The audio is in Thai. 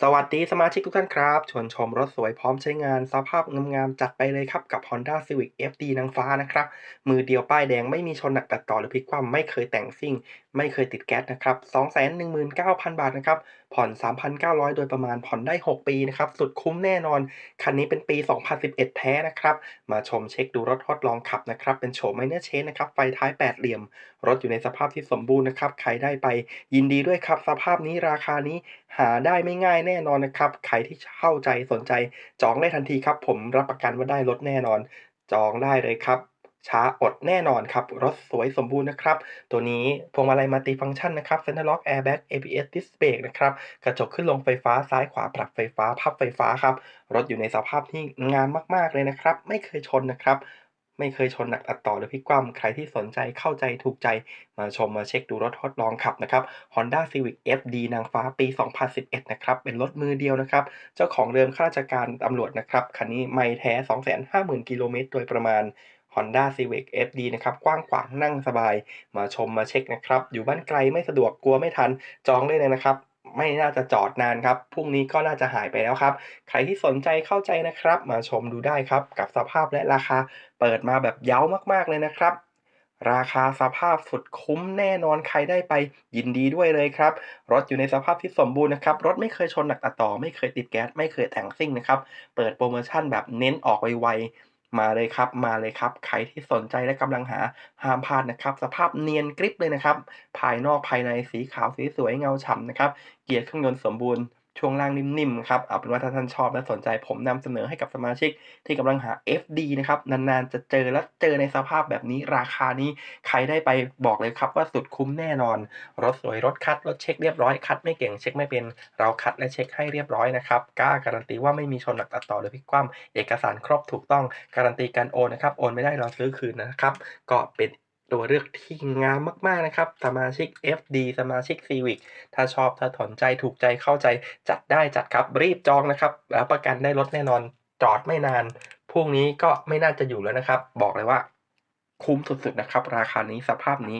สวัสดีสมาชิกทุกท่านครับ ชวนชมรถสวยพร้อมใช้งานสภาพงามๆจัดไปเลยครับกับ Honda Civic FD นางฟ้านะครับ มือเดียวป้ายแดงไม่มีชนหนักตัดต่อหรือพลิกคว่ำไม่เคยแต่งซิ่ง ไม่เคยติดแก๊สนะครับ 219,000 บาทนะครับ ผ่อน 3,900 โดยประมาณผ่อนได้ 6 ปีนะครับ สุดคุ้มแน่นอน คันนี้เป็นปี 2011 แท้นะครับ มาชมเช็คดูรถทดลองขับนะครับ เป็นโฉมไมเนอร์เชนนะครับไฟท้ายแปดเหลี่ยม รถอยู่ในสภาพที่สมบูรณ์นะครับใครได้ไป ยินดีด้วยครับสภาพนี้ราคานี้หาได้ไม่ง่ายแน่นอนนะครับ ใครที่เข้าใจสนใจ จองได้ทันทีครับ ผมรับประกันว่าได้รถแน่นอน จองได้เลยครับ ช้าอดแน่นอนครับ รถสวยสมบูรณ์นะครับ ตัวนี้พวงมาลัยมัลติฟังก์ชันนะครับ Center Lock Airbag ABS Disc Brake นะครับ กระจกขึ้นลงไฟฟ้าซ้ายขวาปรับไฟฟ้า พับไฟฟ้าครับ รถอยู่ในสภาพที่งามมากๆเลยนะครับ ไม่เคยชนนะครับ ไม่เคยชนหนักตัดต่อหรือพลิกคว่ำใครที่สนใจเข้าใจถูกใจมาชมมาเช็คดูรถทดลองขับนะครับ Honda Civic FD นางฟ้าปี 2011 นะครับ เป็นรถมือเดียวนะครับ เจ้าของเดิมข้าราชการตำรวจนะครับ คันนี้ไม่แท้ 250,000 กิโลเมตรโดยประมาณ Honda Civic FD นะครับ กว้างขวางนั่งสบาย มาชมมาเช็คนะครับ อยู่บ้านไกลไม่สะดวกกลัวไม่ทันจองได้เลยนะครับ ไม่น่าจะจอดนานครับพรุ่งนี้ก็น่าจะหายไปแล้วครับ ใครที่สนใจเข้าใจนะครับ มาชมดูได้ครับ กับสภาพและราคาเปิดมาแบบเย้ามากๆเลยนะครับ ราคาสภาพสุดคุ้มแน่นอนใครได้ไปยินดีด้วยเลยครับ รถอยู่ในสภาพที่สมบูรณ์นะครับ รถไม่เคยชนหนักต่อ ไม่เคยติดแก๊ส ไม่เคยแต่งซิ่งนะครับ เปิดโปรโมชั่นแบบเน้นออกไวๆ มาเลยครับมาเลยครับ ใครที่สนใจและกำลังหาห้ามพลาดนะครับ สภาพเนียนกริบเลยนะครับ ภายนอกภายในสีขาวสีสวยเงาฉ่ำนะครับ เกียร์เครื่องยนต์สมบูรณ์ ช่วงล่างนิ่มๆครับเอาเป็นว่าถ้าท่านชอบและสนใจผมนำเสนอให้กับสมาชิกที่กำลังหา FD นะครับนานๆจะเจอและเจอในสภาพแบบนี้ราคานี้ใครได้ไปบอกเลยครับว่าสุดคุ้มแน่นอน รถสวยรถคัด รถเช็คเรียบร้อยคัดไม่เก่งเช็คไม่เป็นเราคัดและเช็คให้เรียบร้อยนะครับกล้าการันตีว่าไม่มีชนหนักตัดต่อหรือพลิกคว่ำเอกสารครบถูกต้องการันตีการโอนนะครับโอนไม่ได้เราซื้อคืนนะครับก็เป็น ตัวเลือกที่งามมากๆนะครับ สมาชิก FD สมาชิก Civic ถ้าชอบถ้าถอนใจถูกใจเข้าใจจัดได้จัดครับรีบจองนะครับแล้วประกันได้รถแน่นอนจอดไม่นานพรุ่งนี้ก็ไม่น่าจะอยู่แล้วนะครับ บอกเลยว่าคุ้มสุดๆนะครับ ราคานี้สภาพนี้